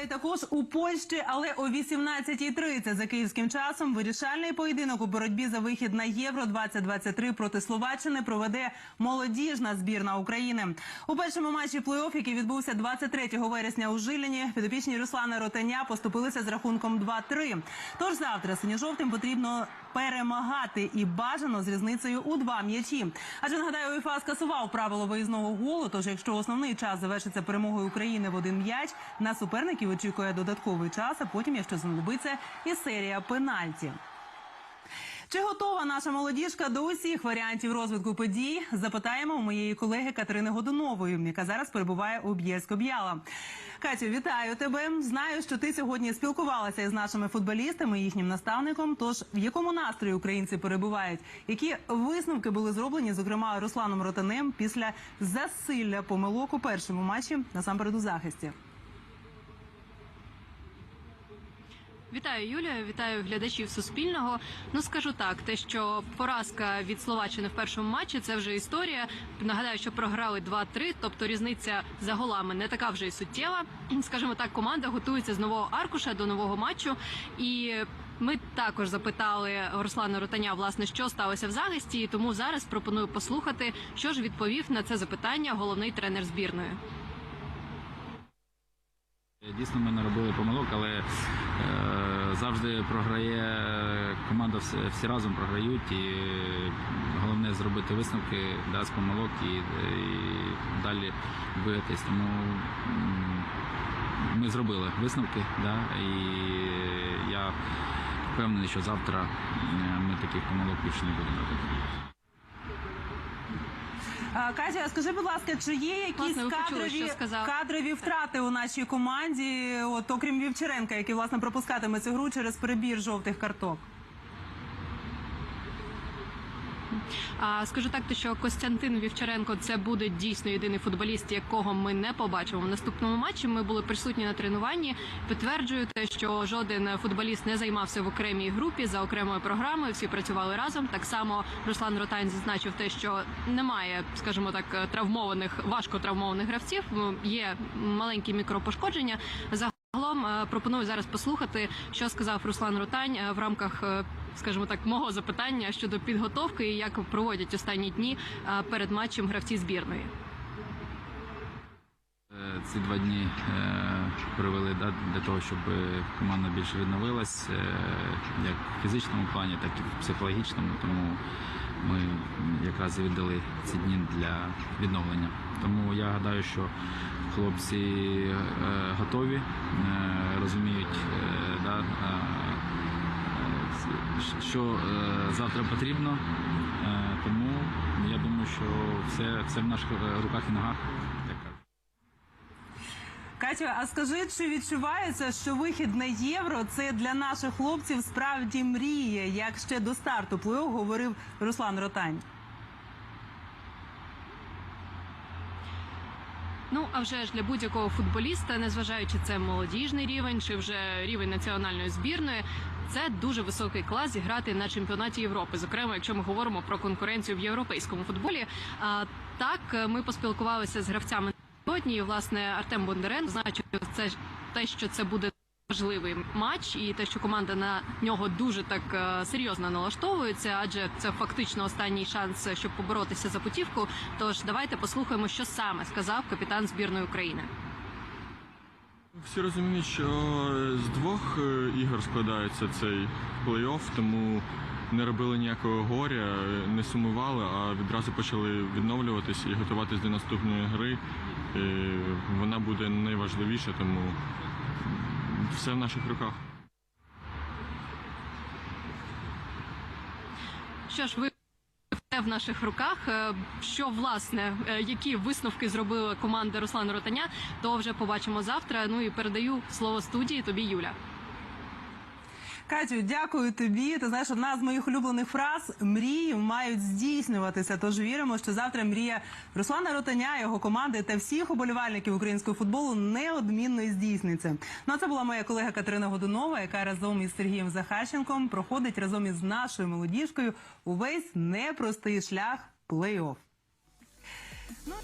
Далі також у Польщі, але о 18.30 за київським часом вирішальний поєдинок у боротьбі за вихід на Євро 2023 проти Словаччини проведе молодіжна збірна України. У першому матчі плей-офф, який відбувся 23 вересня у Жиліні, підопічні Руслана Ротеня поступилися з рахунком 2-3. Тож завтра синьо-жовтим потрібно перемагати і бажано з різницею у два м'ячі. Адже нагадаю, УЄФА скасував правило виїзного голу. Тож, якщо основний час завершиться перемогою України в один м'яч, на суперників очікує додатковий час. А потім, якщо знадобиться, і серія пенальті. Чи готова наша молодіжка до усіх варіантів розвитку подій? Запитаємо у моєї колеги Катерини Годунової, яка зараз перебуває у Б'єльсько-Б'яла. Катю, вітаю тебе. Знаю, що ти сьогодні спілкувалася із нашими футболістами, їхнім наставником. Тож в якому настрої українці перебувають? Які висновки були зроблені, зокрема Русланом Ротанем, після засилля помилок у першому матчі насамперед у захисті? Вітаю Юлія, вітаю глядачів Суспільного. Ну скажу так, те, що поразка від Словаччини в першому матчі, це вже історія. Нагадаю, що програли 2-3, тобто різниця за голами не така вже й суттєва. Скажімо так, команда готується з нового аркуша до нового матчу і. Ми також запитали Руслана Ротаня, власне, що сталося в захисті, і тому зараз пропоную послухати, що ж відповів на це запитання головний тренер збірної. Дійсно, ми не робили помилок, але е, завжди програє команда, всі, всі разом програють. І головне зробити висновки да, з помилок і, і далі битись. Тому ми зробили висновки, да, і я впевнений, що завтра е, ми таких помилок більше не будемо робити. Катя, скажи, будь ласка, чи є якісь Власне, ви почули, кадрові, сказав. кадрові втрати у нашій команді, от окрім Вівчаренка, який власне пропускатиме цю гру через перебір жовтих карток? А скажу так, то що Костянтин Вівчаренко це буде дійсно єдиний футболіст, якого ми не побачимо в наступному матчі. Ми були присутні на тренуванні. Підтверджую те, що жоден футболіст не займався в окремій групі за окремою програмою. Всі працювали разом. Так само Руслан Ротань зазначив те, що немає, скажімо так, травмованих, важко травмованих гравців. Є маленькі мікропошкодження. Загалом е, пропоную зараз послухати, що сказав Руслан Ротань е, в рамках, е, скажімо так, мого запитання щодо підготовки і як проводять останні дні е, перед матчем гравці збірної. Е, Ці два дні е, провели для того, щоб команда більше відновилась, як в фізичному плані, так і в психологічному. Тому ми якраз і віддали ці дні для відновлення. Тому я гадаю, що хлопці готові, розуміють, що е, завтра потрібно. Е, Тому я думаю, що все, все в наших е, руках і ногах. Катю, а скажи, чи відчувається, що вихід на євро це для наших хлопців справді мрія, як ще до старту плей-офф говорив Руслан Ротань? Ну а вже ж для будь-якого футболіста, незважаючи це молодіжний рівень чи вже рівень національної збірної, це дуже високий клас зіграти на чемпіонаті Європи. Зокрема, якщо ми говоримо про конкуренцію в європейському футболі. А так ми поспілкувалися з гравцями сьогодні. І, власне, Артем Бондарен значив це те, що це буде. Важливий матч, і те, що команда на нього дуже так е, серйозно налаштовується, адже це фактично останній шанс, щоб поборотися за путівку. Тож давайте послухаємо, що саме сказав капітан збірної України. Всі розуміють, що з двох е, ігор складається цей плей-офф, тому не робили ніякого горя, не сумували, а відразу почали відновлюватися і готуватись до наступної гри. Е, Вона буде найважливіша, тому все в наших руках. Що ж, ви все в наших руках. Е, Що власне, е, які висновки зробила команда Руслана Ротаня, то вже побачимо завтра. Ну і передаю слово студії тобі, Юля. Катю, дякую тобі. Ти знаєш, одна з моїх улюблених фраз мрії мають здійснюватися. Тож віримо, що завтра мрія Руслана Ротаня, його команди та всіх уболівальників українського футболу неодмінно здійсниться. Ну а це була моя колега Катерина Годунова, яка разом із Сергієм Захарченком проходить разом із нашою молодіжкою увесь непростий шлях плей-офф. Ну,